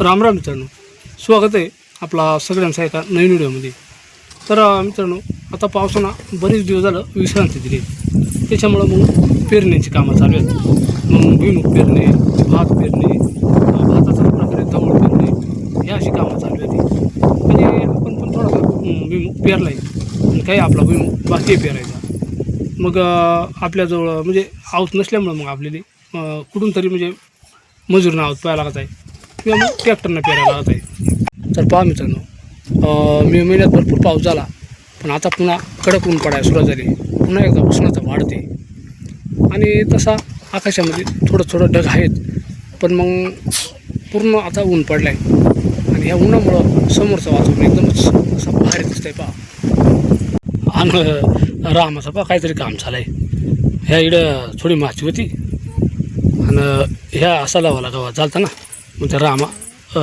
राम राम मित्रांनो. स्वागत आहे आपला सगळ्यांचा एका नवीन व्हिडिओमध्ये. तर मित्रांनो आता पावसानं बरेच दिवस झालं विश्रांती दिली. त्याच्यामुळं मग पेरण्याची कामं चालू आहेत. मग भुईमुग पेरणे भात पेरणे भाताचा प्रकारे तवळ पेरणे या अशी कामं चालू आहेत. म्हणजे आपण पण थोडासा अं, भुईमुग पेरला आहे आणि काही आपला भुईमुग बाकी पेरायचा. मग आपल्याजवळ म्हणजे आऊत नसल्यामुळं मग आपल्याला कुठून तरी म्हणजे मजूर नावात पाहायला लागत आहे. किंवा मग ट्रॅक्टरनं पेरायला लागत आहे. तर पहा मित्रांनो मे महिन्यात भरपूर पाऊस झाला पण आता पुन्हा कडक ऊन पडायला सुरुवात झाली. पुन्हा एकदा उष्णता वाढते. आणि तसा आकाशामध्ये थोडं थोडं ढग आहेत पण मग पूर्ण आता ऊन पडलं आहे आणि ह्या उन्हामुळं समोरचं वातावरण एकदमच असं भारी दिसतंय पहा. आणि रामाचं पहा काहीतरी काम झालं आहे ह्या इकडं थोडी माती होती. आणि ह्या असा लावाला गावात चालतं ना. मग त्या रामा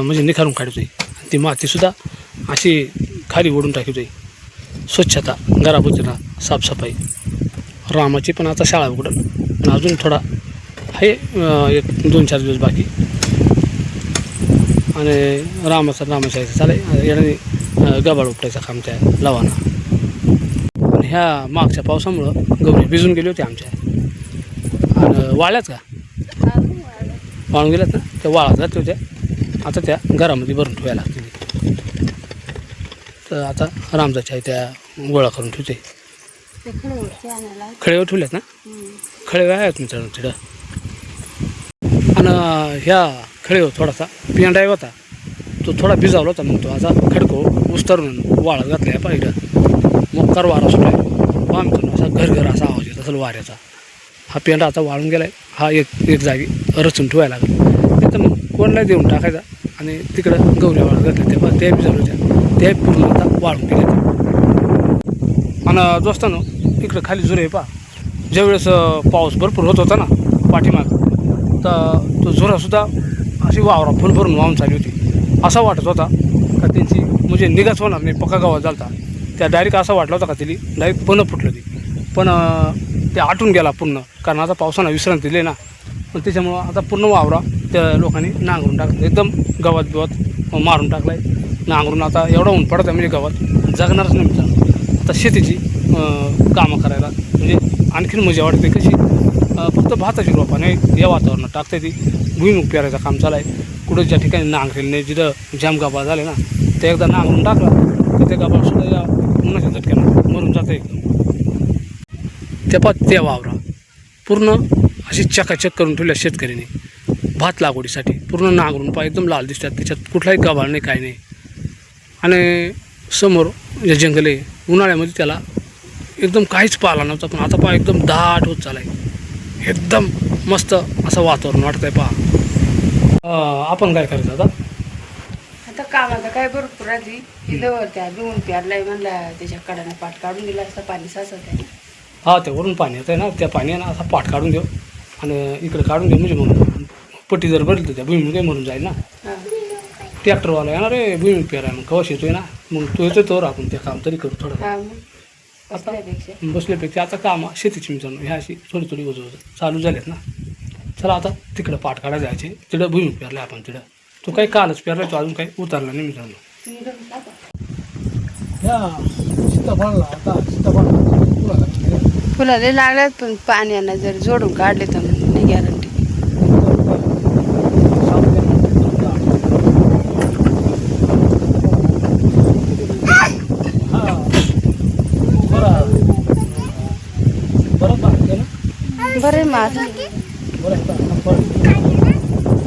म्हणजे निखारून काढतो आहे ती मातीसुद्धा अशी खाली ओढून टाकतोय स्वच्छता घराभोवतीला साफसफाई. रामाची पण आता शाळा उघडल. पण अजून थोडा आहे एक दोन चार दिवस बाकी. आणि रामाचा रामाशाळेचं चालेल याने गबाळ उपटायचं काम त्या लावाना. आणि ह्या मागच्या पावसामुळं गवरी भिजून गेली होती आमच्या. आणि वाळ्याच का? वाळून गेल्यात ना त्या वाळत जाते होत्या. आता त्या घरामध्ये भरून ठेवायला लागतील. तर आता रामजाच्या त्या गोळा करून ठेवते. खळेवर ठेवल्यात ना? हम्म. खळे आहेत मित्रांनो तिथं. आणि ह्या खळेवर थोडासा पिंडाय होता. तो थोडा भिजावला होता मग तो असा खडको उस्तरून वाळत घातला पाहिजे मोकार वारा सुटला पहा मित्रांनो असा घर घर असा आवाज येत असेल वाऱ्याचा. हा पेंडा आता वाळून गेला आहे हा एक एक जागी रचून ठेवायला लागला. तिथं मग कोणला देऊन टाकायचा आणि तिकडं गौऱ्या वाळत घातल्या त्या पहा त्या होत्या त्या पूर्ण आता वाळून गेल्या. आणि दोस्तानो इकडं खाली जुरे आहे पहा. ज्यावेळेस पाऊस भरपूर होत होता ना पाठीमाग तर तो झुरासुद्धा अशी वावरा फुल भरून वाहून चालली होती. असा वाटत होता का त्यांची म्हणजे निगाच होणार नाही पक्का गावात झालता. त्या डायरेक्ट असा वाटला होता का तिली? डायरेक्ट पण फुटलं ती. पण ते आटून गेला पूर्ण. कारण आता पावसानं विश्रांती दिली ना. पण त्याच्यामुळं आता पूर्ण वावरा त्या लोकांनी नांगरून टाकलं. एकदम गवत बिवत मारून टाकलं आहे नांगरून आता एवढा ऊन पडत आहे म्हणजे गवत. जगणारच नाही मित्रांनो. आता शेतीची कामं करायला. म्हणजे आणखीन मजा वाटते कशी? फक्त भाताची रोपाने या वातावरणात टाकते ती. भुईमुख पेरायचं काम चालू आहे. कुठं ज्या ठिकाणी नांगरेल नाही जिथं जाम गाबा झाले ना ते एकदा नांगरून टाकला. तर ते गाबा सुद्धा या उन्हाच्या झटक्यानं मरून जातं एकदम त्या पा त्या वावरा पूर्ण अशी चकाचक करून ठेवल्या शेतकऱ्याने. भात लागवडीसाठी पूर्ण नांगरून पा एकदम लाल दिसतात. त्याच्यात कुठलाही गबाळ नाही काय नाही. आणि समोर जे जंगल आहे उन्हाळ्यामध्ये त्याला एकदम काहीच पाला नव्हता पण आता पहा एकदम दाट होत चालाय एकदम मस्त असं वातावरण वाटतंय पहा. आपण काय करायचं आता? आता कामाचं काय भरपूर आधी इथं त्या दोन प्यारलाय म्हणला त्याच्या कडाने पाठ काढून दिला असता पाणी साचत आहे. हा ते वरून पाणी येतं ना त्या पाण्यानं असा पाठ काढून देऊ. आणि इकडे काढून देऊ म्हणजे मग पट्टी जर भरली तर त्या भुईमुग काही मरून जाईल ना. ट्रॅक्टरवाला येणार रे भुईमुग पेराय मग कवश येतोय ना मग तो येतोय तर आपण ते काम तरी करू थोडं. मग बसल्यापेक्षा. आता काम शेतीची मित्रांनो ह्या अशी थोडी थोडी वजू चालू झालेत ना. चला आता तिकडं पाठ काढायला जायचे. तिकडं भुईमुग पेरला आपण तिकडं. तो काही कालच पेरला तो अजून काही उतरला नाही मित्रांनो. ह्या सीताफळला आता सीताफळ फुलाले लागल्यात पण पाण्यानं जर जोडून काढले तर नाही गॅरंटी बरे मार ना बरे माझ बरं आहे का? बरं.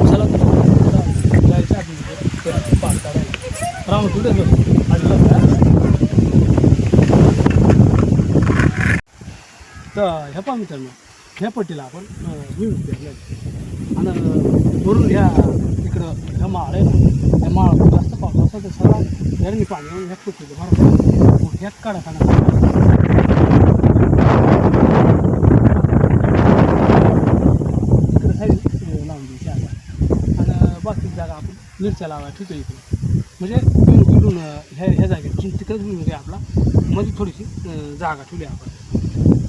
चला तर. चला, जायचं आपण तिकडे. पाठ काढायला. राम कुठे गेलो? आजला का? तर ह्या पहा मित्रांनो ह्या पट्टीला आपण अं, पेरलं आणि वरून ह्या इकडं ह्या माळ आहे. ह्या माळ जास्त पाऊस असेल तर सगळा याने पाणी ह्या पट्टीचं बरोबर मग ह्यात काढा काढा साईड लावून द्यायची आता. आणि बाकी जागा आपण मिरच्या लावा ठीक आहे इकडे. म्हणजे भुईमुग इकडून ह्या ह्या जागेत तिकडंच भुईमुग आहे आपला. मध्ये थोडीशी जागा ठेवली आपण.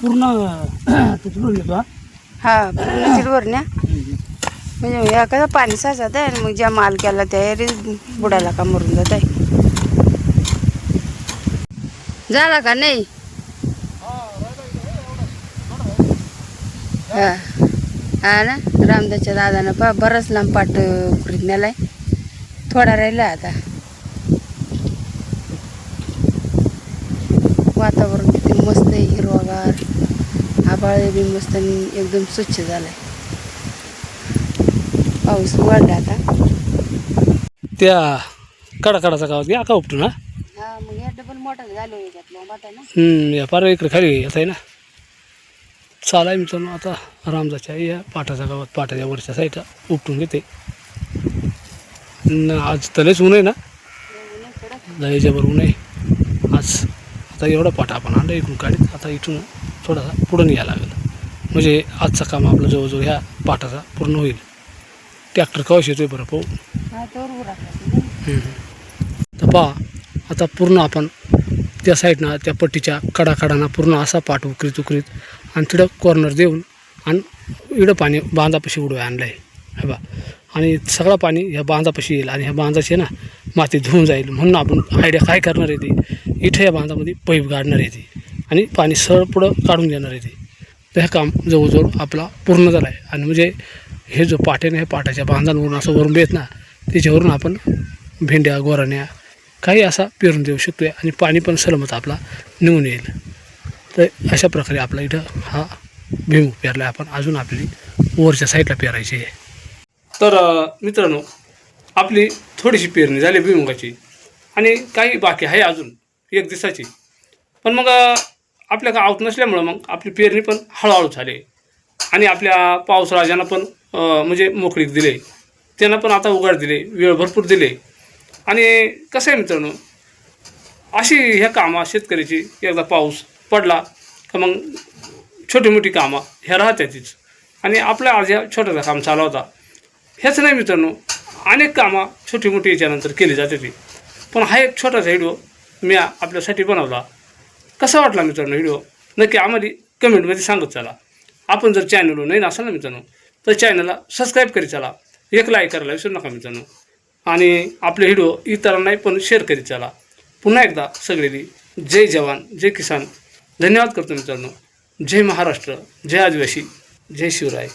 पूर्ण तिकडून येतो हा. पूर्ण चिडवर म्हणजे म्हणजे कसं पाणी साचत आहे आणि मग ज्या माल केला त्या बुडाला का मरून जात आहे. झाला का नाही? हा. हा ना? रामदासच्या दादानं पा बराच लांब पाट उकडीत नेलाय. थोडा राहिला आता. वातावरण किती मस्त आहे हिरवा आभाळ बी मस्त एकदम स्वच्छ झालाय. पाऊस वाढला आता. त्या कडाकडाचा गावात या का उपटून हा? हा मग या डबल मोठा झालो ना? या पार इकडे खाली येत आहे ना. चालाय मित्रांनो आता रामदाच्या या पाटाच्या गावात पाटाच्या वरच्या साईडला उपटून घेते. आज तलेच ऊन आहे ना. लयच्या बरोबर ऊन आहे. आज आता एवढा पाटा आपण आणला इकडून काढीत आता इथून थोडासा पुढं यायला लागेल. म्हणजे आजचं काम आपलं जवळजवळ ह्या पाटाचा पूर्ण होईल. ट्रॅक्टर कवश येतोय बरं पाहू? तर पहा आता पूर्ण आपण त्या साईडनं त्या पट्टीच्या कडाकडाना पूर्ण असा पाठ उकरीत उकरीत आणि तिथं कॉर्नर देऊन आणि इकडं पाणी बांधापाशी उडवाय आणलं आहे हे बा आणि सगळं पाणी ह्या बांधापाशी येईल आणि ह्या बांधाची आहे ना माती धुवून जाईल. म्हणून आपण आयडिया काय करणार आहे ती? इथं या बांधामध्ये पैप गाडणार आहे ती. आणि पाणी सरळ पुढं काढून देणार आहे ते. तर हे काम जवळजवळ आपला पूर्ण झाला आहे. आणि म्हणजे हे जो पाट्याने हे पाट्याच्या बांधांवरून असं वरून येत ना त्याच्यावरून आपण भेंड्या गोराण्या काही असा पेरून देऊ शकतो आहे आणि पाणी पण सलमत आपला निघून येईल. तर अशा प्रकारे आपला इथं हा भीमुख पेरला आपण अजून आपली वरच्या साईडला पेरायची आहे. तर मित्रांनो आपली थोडीशी पेरणी झाली भुईमुगाची आणि काही बाकी आहे अजून एक दिवसाची. पण मग आपल्या का आवत नसल्यामुळं मग आपली पेरणी पण हळूहळू झाली. आणि आपल्या पावसाळ्यानं पण म्हणजे मोकळीक दिले. त्यांना पण आता उघाड दिले वेळ भरपूर दिले. आणि कसं आहे मित्रांनो अशी ह्या कामं शेतकऱ्याची एकदा पाऊस पडला का मग छोटी मोठी कामं ह्या राहतातच आणि आपल्या आज ह्या छोट्याचा काम चालू होता. हेच नाही मित्रांनो अनेक कामं छोटी मोठी याच्यानंतर केली जाते ती पण हा एक छोटासा व्हिडिओ मी आपल्यासाठी बनवला. कसा वाटला मित्रांनो व्हिडिओ? नक्की आम्हाला कमेंटमध्ये सांगत चला. आपण जर चॅनलवर नाही असाल ना मित्रांनो तर चॅनलला सबस्क्राईब करीत चला. एक लाईक करायला विसरू नका मित्रांनो. आणि आपले व्हिडिओ इतरांनाही पण शेअर करीत चला. पुन्हा एकदा सगळेनी जय जवान जय किसान. धन्यवाद करतो मित्रांनो. जय महाराष्ट्र जय आदिवासी जय शिवराय.